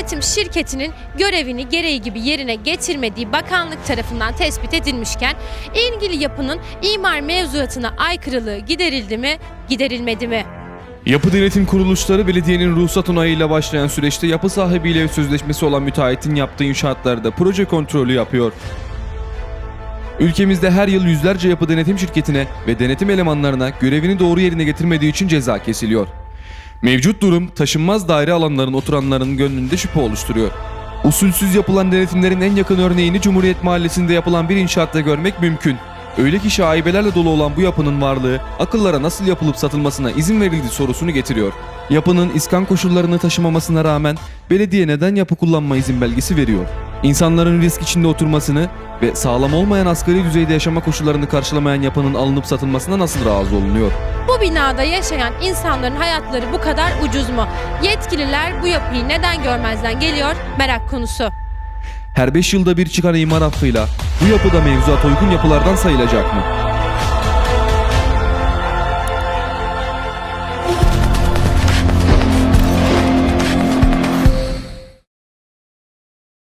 Yatırım şirketinin görevini gereği gibi yerine getirmediği bakanlık tarafından tespit edilmişken ilgili yapının imar mevzuatına aykırılığı giderildi mi, giderilmedi mi? Yapı denetim kuruluşları belediyenin ruhsat onayıyla başlayan süreçte yapı sahibiyle sözleşmesi olan müteahhitin yaptığı inşaatlarda proje kontrolü yapıyor. Ülkemizde her yıl yüzlerce yapı denetim şirketine ve denetim elemanlarına görevini doğru yerine getirmediği için ceza kesiliyor. Mevcut durum taşınmaz daire alanların oturanların gönlünde şüphe oluşturuyor. Usulsüz yapılan denetimlerin en yakın örneğini Cumhuriyet Mahallesi'nde yapılan bir inşaatta görmek mümkün. Öyle ki şaibelerle dolu olan bu yapının varlığı akıllara nasıl yapılıp satılmasına izin verildi sorusunu getiriyor. Yapının iskan koşullarını taşımamasına rağmen belediye neden yapı kullanma izin belgesi veriyor? İnsanların risk içinde oturmasını ve sağlam olmayan asgari düzeyde yaşama koşullarını karşılamayan yapının alınıp satılmasına nasıl razı olunuyor? Bu binada yaşayan insanların hayatları bu kadar ucuz mu? Yetkililer bu yapıyı neden görmezden geliyor? Merak konusu. Her 5 yılda bir çıkan imar affıyla bu yapıda mevzuat uygun yapılardan sayılacak mı?